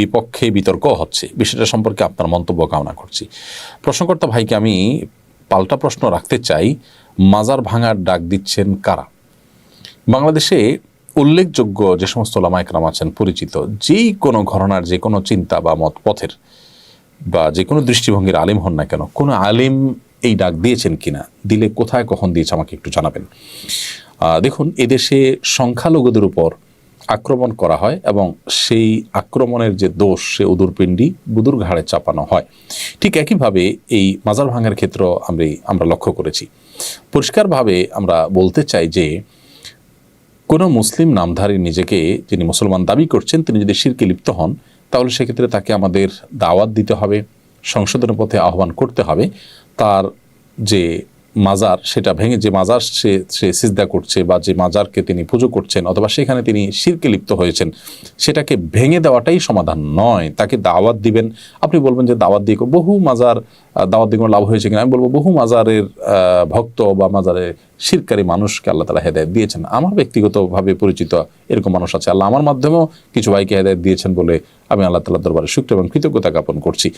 বিপক্ষে বিতর্ক হচ্ছে। বিষয়টা সম্পর্কে আপনার মন্তব্য কামনা করছি। প্রশ্নকর্তা ভাইকে আমি পাল্টা প্রশ্ন রাখতে চাই, মাজার ভাঙার ডাক দিচ্ছেন কারা? বাংলাদেশে উল্লেখযোগ্য যে সমস্ত লামায়করাম আছেন, পরিচিত, যেই কোনো ঘটনার যে কোনো চিন্তা বা মত পথের বা যে কোনো দৃষ্টিভঙ্গির আলিম হন না কেন, কোনো আলিম এই ডাক দিয়েছেন কিনা, দিলে কোথায়, কখন দিয়েছে আমাকে একটু জানাবেন। দেখুন, এদেশে সংখ্যালঘুদের উপর আক্রমণ করা হয় এবং সেই আক্রমণের যে দোষ, সে উদুরপিণ্ডি বুদুর ঘাড়ে চাপানো হয়। ঠিক একইভাবে এই মাজার ভাঙার ক্ষেত্র আমরা আমরা লক্ষ্য করেছি। পরিষ্কারভাবে আমরা বলতে চাই যে, কোনো মুসলিম নামধারী নিজেকে যিনি মুসলমান দাবি করছেন, তিনি যদি শিরকে লিপ্ত হন, তাহলে সেক্ষেত্রে তাকে আমাদের দাওয়াত দিতে হবে, সংশোধনের পথে আহ্বান করতে হবে। তার যে মাজার, সেটা ভেঙে যে মাজার সে সে সিজদা করছে বা যে মাজারকে তিনি পুজো করছেন অথবা সেখানে তিনি শিরকে লিপ্ত হয়েছেন, সেটাকে ভেঙে দেওয়াটাই সমাধান নয়। তাকে দাওয়াত দিবেন। আপনি বলবেন যে দাওয়াত দিয়ে বহু মাজার দাওয়াত দিয়ে লাভ হয়েছে কিনা? আমি বলব বহু মাজারের ভক্ত বা মাজারে শিরকারী মানুষকে আল্লাহ তালা হেদায়ত দিয়েছেন। আমার ব্যক্তিগতভাবে পরিচিত এরকম মানুষ আছে। আল্লাহ আমার মাধ্যমেও কিছু ভাইকে হেদায়ত দিয়েছেন বলে আমি আল্লাহ তালা দরবারে শুক্র এবং কৃতজ্ঞতা জ্ঞাপন করছি।